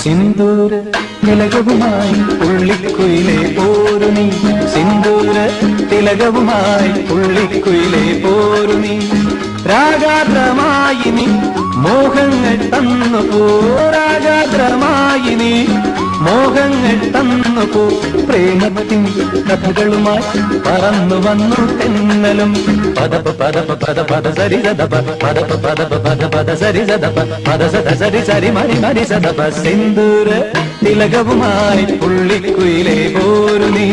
സിന്ദൂര തിലകവുമായി പുള്ളിക്കുയിലെ പോരു നീ. സിന്ദൂര തിലകവുമായി പുള്ളിക്കുയിലെ പോരു നീ. രാഗാദ്രമായി മോഹങ്ങൾ തന്നു പോരാഗാദ്രമായി മോഹങ്ങൾ തന്നു പോ. പ്രേമത്തിൻ കഥകളുമായി പറന്നു വന്നു തെന്നലും. പദപ പദപ പദ പദ സരി സദപ. പദപ പദപ പദ പദ സരി സദപ. പദ സദ സരി സരി മരി മരി സദപ. സിന്ദൂര തിലകവുമായി പുള്ളിക്കുയിലെ പോരു നീ.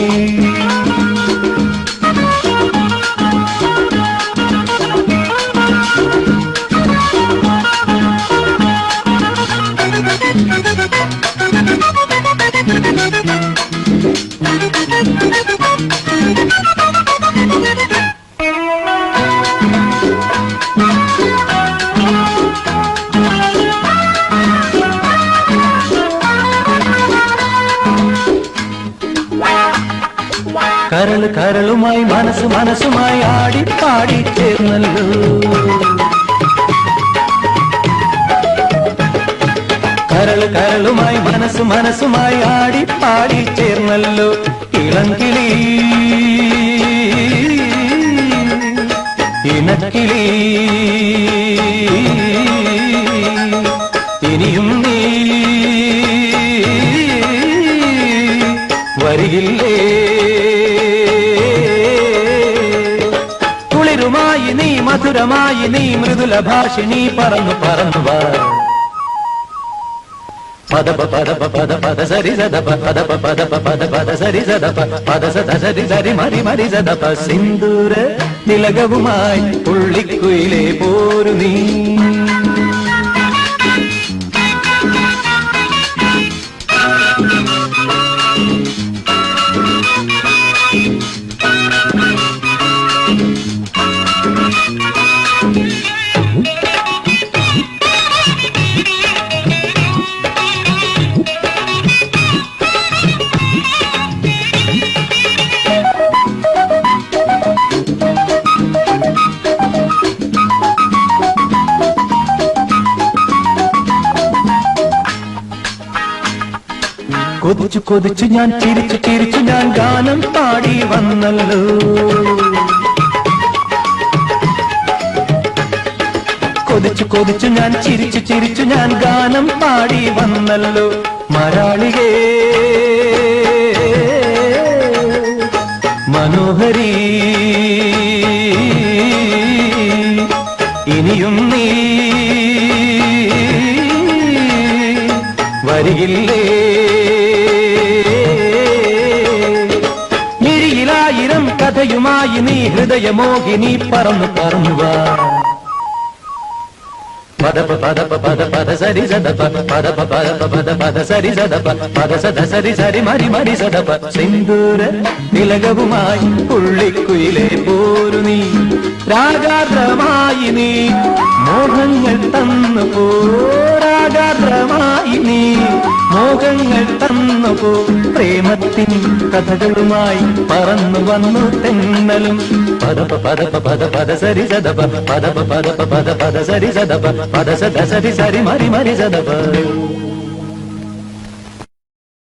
കരൾ കരളുമായി മനസ്സ് മനസ്സുമായി ആടി പാടി ചേർന്നല്ലോ. കരൾ കരളുമായി മനസ്സ് മനസ്സുമായി ആടി പാടി ചേർന്നല്ലോ ഇളങ്കിളി ഇണക്കിളി ഇനിയും നീ വരികില്ലേ? കുളിരുമായി നീ മധുരമായി നീ മൃദുല ഭാഷിണി പറന്നു പറന്നു വാ. പദപ പദപ പദ പദ സരി സദപ പദപ പദപ പദ പദ സരി സദപ പദ സദ സരി സരി മരി മരി സദപ സിന്ദൂര തിലകവുമായി പുള്ളിക്കുയിലെ പോരു നീ കൊതിച്ചു കൊതിച്ചു ഞാൻ ചിരിച്ചു ചിരിച്ചു ഞാൻ ഗാനം പാടി വന്നല്ലോ. കൊതിച്ചു കൊതിച്ചു ഞാൻ ചിരിച്ചു ചിരിച്ചു ഞാൻ ഗാനം പാടി വന്നല്ലോ. മരാളികേ മനോഹരി ഇനിയും നീ വരികില്ലേ? కథయుమాయిని హృదయమోగిని పరము పరమువా പദപ പദപ പദ പദ സരി സദപ പദപ പദപ പദ പദ സരി സദപ പദ സദ സരി സരി മരി മരി സദപ സിന്ദൂര തിലകവുമായി പുള്ളിക്കുയിലെ പോരു നീ രാഗാദ്രമായി നീ മോഹങ്ങൾ തന്നു പോ രാഗാദ്രമായി നീ മോഹങ്ങൾ തന്നു പോ. പ്രേമത്തിൻ കഥകളുമായി പറന്നു വന്നു തെന്നലും പദപ പദപ പദ പദ സരി സദപ പദപ പദപ പദ പദ സരി സദപ പദ സദ സരി സരി മരി മരി സദപ